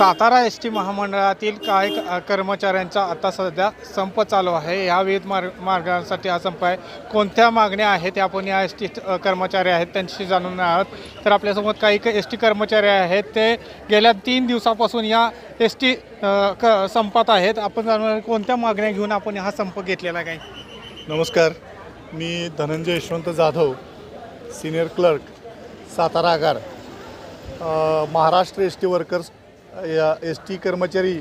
Satara S T महामंडळातील काही कर्मचाऱ्यांचा आता सध्या संप चालू आहे. या विविध मार्ग मार्गांसाठी हा संप आहे. कोणत्या मागण्या आहेत त्या आपण या एस टी कर्मचारी आहेत त्यांच्याशी जाणून आहोत. तर आपल्यासोबत काही एस टी कर्मचारी आहेत. ते गेल्या तीन दिवसापासून या एस टी क संपात आहेत. आपण जाणून कोणत्या मागण्या घेऊन आपण हा संप घेतलेला काय नमस्कार. मी धनंजय यशवंत जाधव सिनियर क्लर्क सातारा आगार. महाराष्ट्र एस टी वर्कर्स या एस टी कर्मचारी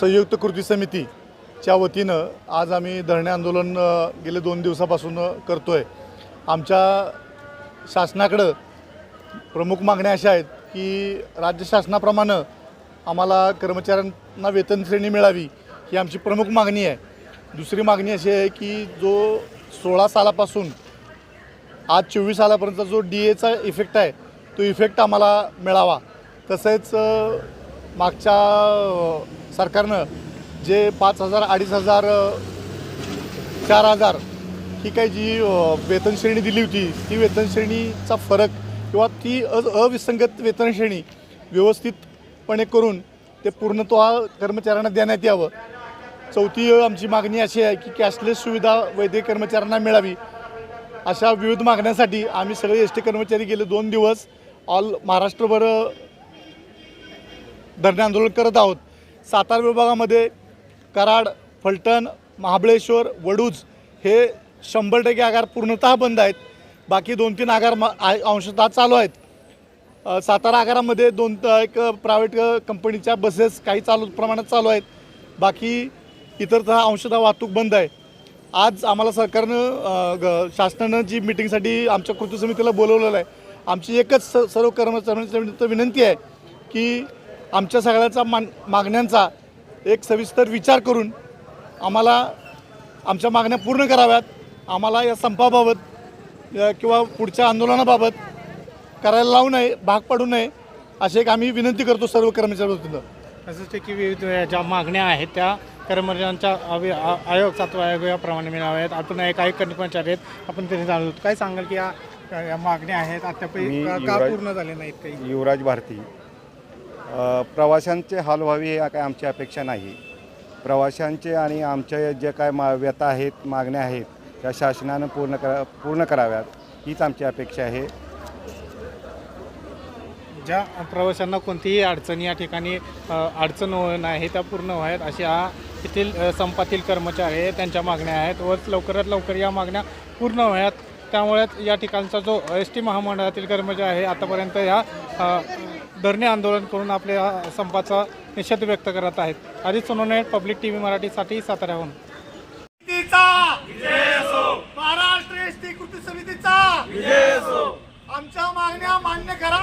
संयुक्त कृती समितीच्या वतीनं आज आम्ही धरणे आंदोलन गेले दोन दिवसापासून करतो आहे आमच्या शासनाकडं प्रमुख मागण्या अशा आहेत की राज्य शासनाप्रमाणे आम्हाला कर्मचाऱ्यांना वेतन श्रेणी मिळावी ही आमची प्रमुख मागणी आहे. दुसरी मागणी अशी आहे की जो सोळा सालापासून आज चोवीस सालापर्यंतचा जो डी एचा इफेक्ट आहे तो इफेक्ट आम्हाला मिळावा. तसेच मागच्या सरकारनं जे पाच हजार अडीच हजार चार हजार ही काही जी वेतन श्रेणी दिली होती ती वेतन श्रेणीचा फरक किंवा ती अ अविसंगत वेतन श्रेणी व्यवस्थितपणे करून ते पूर्णतः कर्मचाऱ्यांना देण्यात यावं. चौथी आमची मागणी अशी आहे की कॅशलेस सुविधा वैद्यकीय कर्मचाऱ्यांना मिळावी. अशा विविध मागण्यांसाठी आम्ही सगळे एस टी कर्मचारी गेले दोन दिवस. ऑल महाराष्ट्रभर धरणे आंदोलन करत आहोत. सातारा विभागामध्ये कराड फलटण महाबळेश्वर वडूज हे शंभर टक्के आगार पूर्णतः बंद आहेत. बाकी दोन तीन आगार म अंशतः चालू आहेत. सातारा आगारामध्ये दोन एक प्रायव्हेट कंपनीच्या बसेस काही चालू प्रमाणात चालू आहेत. बाकी इतरतः अंशतः वाहतूक बंद आहे. आज आम्हाला सरकारनं ग- शासनानं जी मिटिंगसाठी आमच्या कृती समितीला बोलवलेलं आहे आमची एकच स सर्व कर्मचाऱ्यांची विनंती आहे की आमच्या सगळ्याचा मान मागण्यांचा एक सविस्तर विचार करून आम्हाला आमच्या मागण्या पूर्ण कराव्यात. आम्हाला या संपाबाबत किंवा पुढच्या आंदोलनाबाबत करायला लावू नये भाग पडू नये अशी एक आम्ही विनंती करतो सर्व कर्मचारी वतीनं. तसंच ते की विविध ज्या मागण्या आहेत त्या कर्मचाऱ्यांच्या अवि- आ- आयोग सातवा आयोग याप्रमाणे मिळाव्यात. आपण एक काही कर्मचारी आहेत. आपण त्यांनी घेतो. काय सांगाल की या या मागण्या आहेत? मी का पूर्ण झाले नाहीत काही? युवराज भारती. प्रवाशांचे हाल व्हावी या काय आमची अपेक्षा नाही. प्रवाशांचे आणि आमच्या जे काय मा व्यथा आहेत मागण्या आहेत त्या शासनानं पूर्ण करा पूर्ण कराव्यात हीच आमची अपेक्षा आहे. ज्या प्रवाशांना कोणतीही अडचण या ठिकाणी अडचण होऊ नाही त्या पूर्ण व्हायत अशा येथील संपातील कर्मचारी आहेत त्यांच्या मागण्या आहेत व लवकरात लवकर या मागण्या पूर्ण व्हाव्यात त्यामुळे या ठिकाणचा जो एस टी महामंडळातील कर्मचारी आहे आतापर्यंत या धरणे आंदोलन करून आपल्या संपाचा निषेध व्यक्त करत आहेत. आधी सोनवणे पब्लिक टी व्ही मराठीसाठी साताऱ्याहून. महाराष्ट्र एसटी कृती समितीचा! आमच्या मागण्या मान्य करा.